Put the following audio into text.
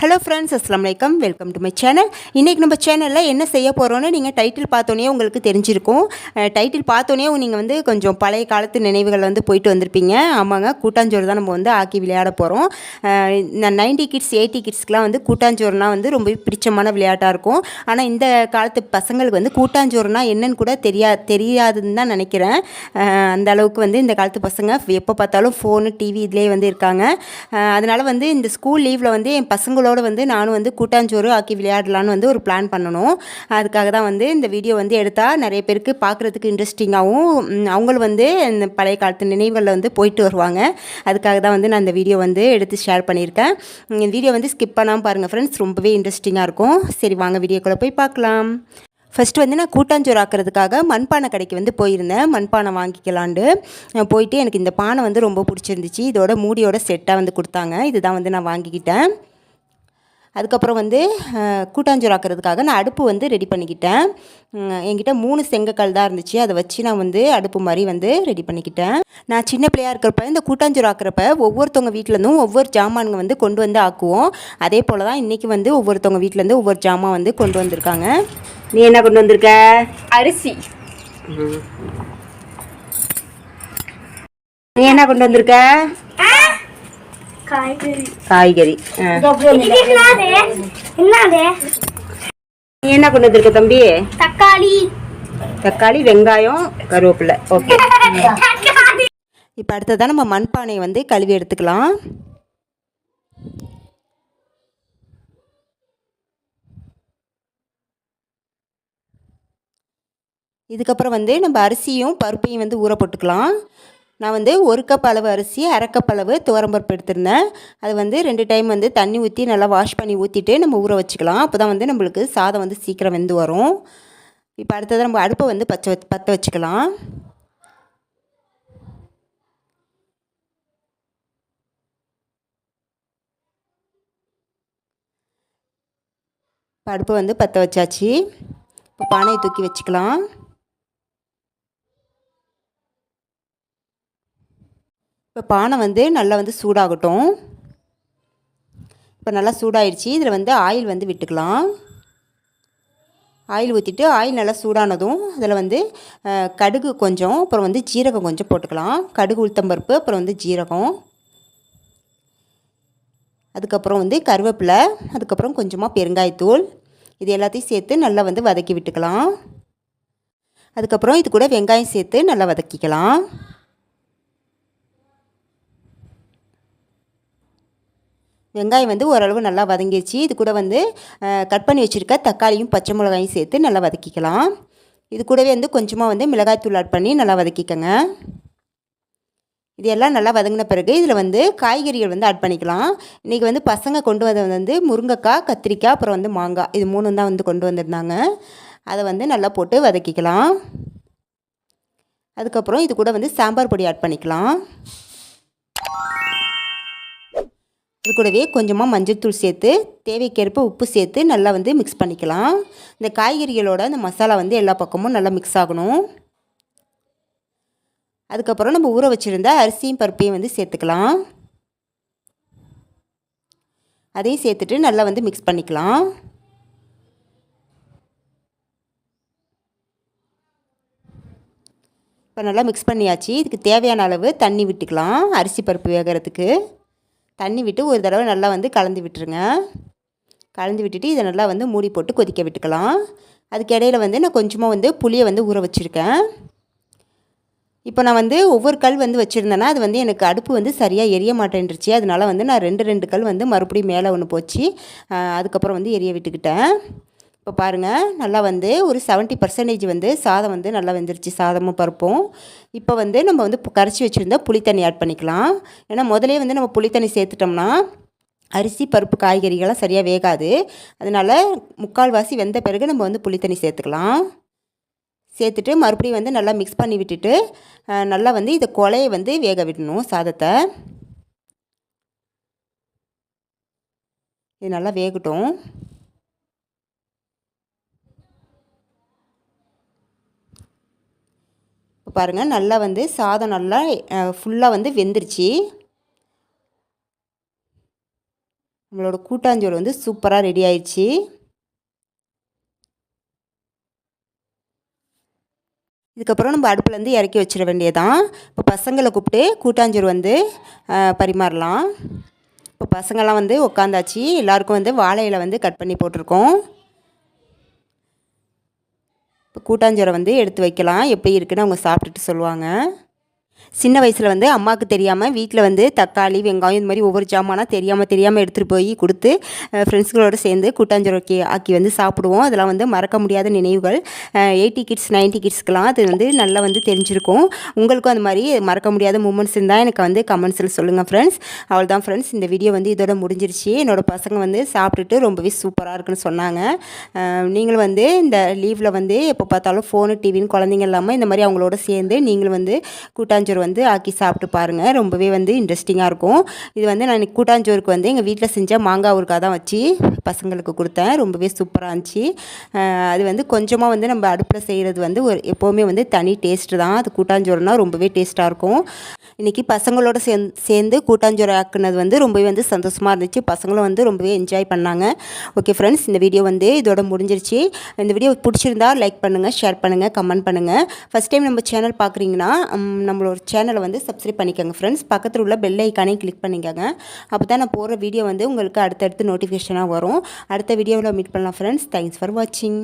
Hello friends அஸ்லாம் வலைக்கம் welcome to my channel இன்றைக்கி நம்ம சேனலில் என்ன செய்ய போகிறோன்னு நீங்கள் டைட்டில் பார்த்தோன்னே உங்களுக்கு தெரிஞ்சிருக்கும். டைட்டில் பார்த்தோன்னே நீங்கள் வந்து கொஞ்சம் பழைய காலத்து நினைவுகள் வந்து போயிட்டு வந்திருப்பீங்க. ஆமாங்க கூட்டாஞ்சோறு தான் நம்ம வந்து ஆக்கி விளையாட போகிறோம் நைன்டி கிட்ஸ் எயிட்டி கிட்ஸ்க்குலாம் வந்து கூட்டாஞ்சோறுனா வந்து ரொம்ப பிடிச்சமான விளையாட்டாக இருக்கும். ஆனால் இந்த காலத்து பசங்களுக்கு வந்து கூட்டாஞ்சோறுனா என்னன்னு கூட தெரியா தெரியாதுன்னு தான் நினைக்கிறேன். அந்த அளவுக்கு வந்து இந்த காலத்து பசங்க எப்போ பார்த்தாலும் ஃபோனு டிவி இதுலேயே வந்து இருக்காங்க. அதனால் வந்து இந்த ஸ்கூல் லீவில் வந்து என் பசங்களோட வந்து நானும் வந்து கூட்டாஞ்சோறு ஆக்கி விளையாடலான்னு வந்து ஒரு பிளான் பண்ணணும். அதுக்காக தான் வந்து இந்த வீடியோ வந்து எடுத்தால் நிறைய பேருக்கு பார்க்குறதுக்கு இன்ட்ரெஸ்டிங்காகவும் அவங்களும் வந்து இந்த பழைய காலத்து நினைவுகளில் வந்து போயிட்டு வருவாங்க. அதுக்காக தான் வந்து நான் இந்த வீடியோ வந்து எடுத்து ஷேர் பண்ணியிருக்கேன். இந்த வீடியோ வந்து ஸ்கிப் பண்ணாமல் பாருங்கள் ஃப்ரெண்ட்ஸ் ரொம்பவே இன்ட்ரெஸ்டிங்காக இருக்கும். சரி வாங்க வீடியோக்குள்ளே போய் பார்க்கலாம். ஃபஸ்ட்டு வந்து நான் கூட்டாஞ்சோறு ஆக்கிறதுக்காக மண்பானை கடைக்கு வந்து போயிருந்தேன். மண்பானை வாங்கிக்கலான்ட்டு. போயிட்டு எனக்கு இந்த பானை வந்து ரொம்ப பிடிச்சிருந்துச்சு. இதோட மூடியோட செட்டாக வந்து கொடுத்தாங்க. இதுதான் வந்து நான் வாங்கிக்கிட்டேன். அதுக்கப்புறம் வந்து கூட்டாஞ்சோறு ஆக்கிறதுக்காக நான் அடுப்பு வந்து ரெடி பண்ணிக்கிட்டேன். என்கிட்ட மூணு செங்கக்கல் தான் இருந்துச்சு. அதை வச்சு நான் வந்து அடுப்பு மாதிரி வந்து ரெடி பண்ணிக்கிட்டேன். நான் சின்ன பிள்ளையா இருக்கிறப்ப இந்த கூட்டாஞ்சோறு ஆக்கிறப்ப ஒவ்வொருத்தவங்க வீட்டிலேருந்தும் ஒவ்வொரு ஜாமானுங்க வந்து கொண்டு வந்து ஆக்குவோம். அதே போல் தான் இன்றைக்கி வந்து ஒவ்வொருத்தவங்க வீட்டிலேருந்து ஒவ்வொரு ஜாமான் வந்து கொண்டு வந்திருக்காங்க. நீ என்ன கொண்டு வந்திருக்க? அரிசி. நீ என்ன கொண்டு வந்திருக்க? காய்கறி. நீ என்ன கொண்டு வந்திருக்க தம்பி? தக்காளி. தக்காளி வெங்காயம் கருவேப்பிலை. ஓகே. இப்போ அடுத்ததான் நம்ம மண்பானையை வந்து கழுவி எடுத்துக்கலாம். இதுக்கப்புறம் வந்து நம்ம அரிசியும் பருப்பையும் வந்து ஊற போட்டுக்கலாம். நான் வந்து ஒரு கப் அளவு அரிசி அரை கப் அளவு துவரம்பருப்பு எடுத்திருந்தேன். அது வந்து ரெண்டு டைம் வந்து தண்ணி ஊற்றி நல்லா வாஷ் பண்ணி ஊற்றிட்டு நம்ம ஊற வச்சுக்கலாம். அப்போ தான் வந்து நம்மளுக்கு சாதம் வந்து சீக்கிரம் வெந்து வரும். இப்போ அடுத்தது நம்ம அடுப்பை வந்து பச்சை வச்சு பற்ற வச்சுக்கலாம். இப்போ அடுப்பை வந்து பற்ற வச்சாச்சு. இப்போ பானையை தூக்கி வச்சுக்கலாம். இப்போ பானை வந்து நல்லா வந்து சூடாகட்டும். இப்போ நல்லா சூடாயிடுச்சு இதில் வந்து ஆயில் வந்து விட்டுக்கலாம். ஆயில் ஊற்றிட்டு ஆயில் நல்லா சூடானதும் அதில் வந்து கடுகு கொஞ்சம் அப்புறம் வந்து ஜீரகம் கொஞ்சம் போட்டுக்கலாம். கடுகு உளுத்தம்பருப்பு அப்புறம் வந்து ஜீரகம். அதுக்கப்புறம் வந்து கருவேப்பிலை அதுக்கப்புறம் கொஞ்சமாக பெருங்காயத்தூள். இது எல்லாத்தையும் சேர்த்து நல்லா வந்து வதக்கி விட்டுக்கலாம். அதுக்கப்புறம் இது கூட வெங்காயம் சேர்த்து நல்லா வதக்கிக்கலாம். வெங்காயம் வந்து ஓரளவு நல்லா வதங்கிடுச்சு இது கூட வந்து கட் பண்ணி வச்சுருக்க தக்காளியும் பச்சை மிளகாயும் சேர்த்து நல்லா வதக்கிக்கலாம். இது கூடவே வந்து கொஞ்சமாக வந்து மிளகாய்த்தூள் ஆட் பண்ணி நல்லா வதக்கிக்கோங்க. இது எல்லாம் நல்லா வதங்கின பிறகு இதில் வந்து காய்கறிகள் வந்து ஆட் பண்ணிக்கலாம். இன்றைக்கி வந்து பசங்க கொண்டு வந்தது வந்து முருங்கைக்காய் கத்திரிக்காய் அப்புறம் வந்து மாங்காய். இது மூணு தான் வந்து கொண்டு வந்திருந்தாங்க. அதை வந்து நல்லா போட்டு வதக்கிக்கலாம். அதுக்கப்புறம் இது கூட வந்து சாம்பார் பொடி ஆட் பண்ணிக்கலாம். இது கூடவே கொஞ்சமாக மஞ்சள்தூள் சேர்த்து தேவைக்கேற்ப உப்பு சேர்த்து நல்லா வந்து மிக்ஸ் பண்ணிக்கலாம். இந்த காய்கறிகளோட இந்த மசாலா வந்து எல்லா பக்கமும் நல்லா மிக்ஸ் ஆகணும். அதுக்கப்புறம் நம்ம ஊற வச்சுருந்த அரிசியும் பருப்பையும் வந்து சேர்த்துக்கலாம். அதையும் சேர்த்துட்டு நல்லா வந்து மிக்ஸ் பண்ணிக்கலாம். இப்போ நல்லா மிக்ஸ் பண்ணியாச்சு. இதுக்கு தேவையான அளவு தண்ணி விட்டுக்கலாம் அரிசி பருப்பு வேகிறதுக்கு. தண்ணி விட்டு ஒரு தடவை நல்லா வந்து கலந்து விட்டுருங்க. கலந்து விட்டுட்டு இதை நல்லா வந்து மூடி போட்டு கொதிக்க விட்டுக்கலாம். அதுக்கு இடையில வந்து நான் கொஞ்சமாக வந்து புளியை வந்து ஊற வச்சுருக்கேன். இப்போ நான் வந்து ஒவ்வொரு கல் வந்து வச்சுருந்தேன்னா அது வந்து எனக்கு அடுப்பு வந்து சரியாக எரிய மாட்டேன்ருச்சு அதனால் வந்து நான் ரெண்டு ரெண்டு கல் வந்து மறுபடியும் மேலே ஒன்று போச்சு. அதுக்கப்புறம் வந்து எரிய விட்டுக்கிட்டேன். இப்போ பாருங்கள் நல்லா வந்து ஒரு 70% பர்சன்டேஜ் வந்து சாதம் வந்து நல்லா வெந்துருச்சு சாதமும் பருப்பும். இப்போ வந்து நம்ம வந்து கரைச்சி வச்சுருந்தா புளித்தண்ணி ஆட் பண்ணிக்கலாம். ஏன்னா முதலே வந்து நம்ம புளித்தண்ணி சேர்த்துட்டோம்னா அரிசி பருப்பு காய்கறிகள்லாம் சரியாக வேகாது. அதனால் முக்கால்வாசி வெந்த பிறகு நம்ம வந்து புளித்தண்ணி சேர்த்துக்கலாம். சேர்த்துட்டு மறுபடியும் வந்து நல்லா மிக்ஸ் பண்ணி விட்டுட்டு நல்லா வந்து இதை கொலையை வந்து வேக விடணும் சாதத்தை. இது நல்லா வேகட்டும். பாருங்கள் நல்லா வந்து சாதம் நல்லா ஃபுல்லாக வந்து வெந்துருச்சு. நம்மளோட கூட்டாஞ்சோறு வந்து சூப்பராக ரெடி ஆயிடுச்சு இதுக்கப்புறம் நம்ம அடுப்புலேருந்து இறக்கி வச்சிட வேண்டியதான் இப்போ பசங்களை கூப்பிட்டு கூட்டாஞ்சோறு வந்து பரிமாறலாம். இப்போ பசங்கள்லாம் வந்து உட்காந்தாச்சு எல்லாருக்கும் வந்து வாழை வந்து கட் பண்ணி போட்டிருக்கோம். இப்போ கூட்டாஞ்சோரை வந்து எடுத்து வைக்கலாம். எப்படி இருக்குன்னு அவங்க சாப்பிட்டுட்டு சொல்லுவாங்க. சின்ன வயசில் வந்து அம்மாவுக்கு தெரியாமல் வீட்டில் வந்து தக்காளி வெங்காயம் இந்த மாதிரி ஒவ்வொரு ஜாமானாக தெரியாமல் தெரியாமல் எடுத்துகிட்டு போய் கொடுத்து ஃப்ரெண்ட்ஸ்களோடு சேர்ந்து கூட்டாஞ்சோறு ஆக்கி வந்து சாப்பிடுவோம். அதெல்லாம் வந்து மறக்க முடியாத நினைவுகள். எயிட்டி கிட்ஸ் நைன்ட்டி கிட்ஸ்க்கெலாம் அது வந்து நல்லா வந்து தெரிஞ்சிருக்கும். உங்களுக்கும் அந்த மாதிரி மறக்க முடியாத மூமெண்ட்ஸ் இருந்தால் எனக்கு வந்து கமெண்ட்ஸில் சொல்லுங்கள் ஃப்ரெண்ட்ஸ் அவள் தான் ஃப்ரெண்ட்ஸ் இந்த வீடியோ வந்து இதோட முடிஞ்சிருச்சு. என்னோடய பசங்க வந்து சாப்பிட்டுட்டு ரொம்பவே சூப்பராக இருக்குன்னு சொன்னாங்க. நீங்களும் வந்து இந்த லீவில் வந்து எப்போ பார்த்தாலும் ஃபோனு டிவின்னு குழந்தைங்க இல்லாமல் இந்த மாதிரி அவங்களோட சேர்ந்து நீங்களும் வந்து கூட்டாஞ்சோறு வந்து ஆக்கி சாப்பிட்டு பாருங்கள் ரொம்பவே வந்து இன்ட்ரெஸ்டிங்காக இருக்கும். இது வந்து நான் கூட்டாஞ்சோருக்கு வந்து எங்கள் வீட்டில் செஞ்ச மாங்காய் ஊருக்காக தான் வச்சு பசங்களுக்கு கொடுத்தேன். ரொம்பவே சூப்பராக இருந்துச்சு. அது வந்து கொஞ்சமாக வந்து நம்ம அடுப்பில் செய்கிறது வந்து ஒரு எப்போவுமே வந்து தனி டேஸ்ட்டு தான். அது கூட்டாஞ்சோறுனா ரொம்பவே டேஸ்ட்டாக இருக்கும். இன்றைக்கி பசங்களோட சேர்ந்து சேர்ந்து கூட்டாஞ்சோறு ஆக்குனது வந்து ரொம்பவே வந்து சந்தோஷமாக இருந்துச்சு. பசங்களும் வந்து ரொம்பவே என்ஜாய் பண்ணாங்க. ஓகே ஃப்ரெண்ட்ஸ் இந்த வீடியோ வந்து இதோட முடிஞ்சிருச்சு. இந்த வீடியோ பிடிச்சிருந்தா லைக் பண்ணுங்கள் ஷேர் பண்ணுங்கள் கமெண்ட் பண்ணுங்கள் ஃபஸ்ட் டைம் நம்ம சேனல் பார்க்குறீங்கன்னா நம்மளோட சேனலை வந்து சப்ஸ்கிரைப் பண்ணிக்கோங்க ஃப்ரெண்ட்ஸ் பக்கத்தில் உள்ள பெல் ஐக்கானே கிளிக் பண்ணிக்கோங்க. அப்போ தான் நான் போகிற வீடியோ வந்து உங்களுக்கு அடுத்தடுத்து நோட்டிஃபிகேஷனாக வரும். அடுத்த வீடியோவில் மீட் பண்ணலாம் ஃப்ரெண்ட்ஸ் தேங்க்ஸ் ஃபார் வாட்சிங்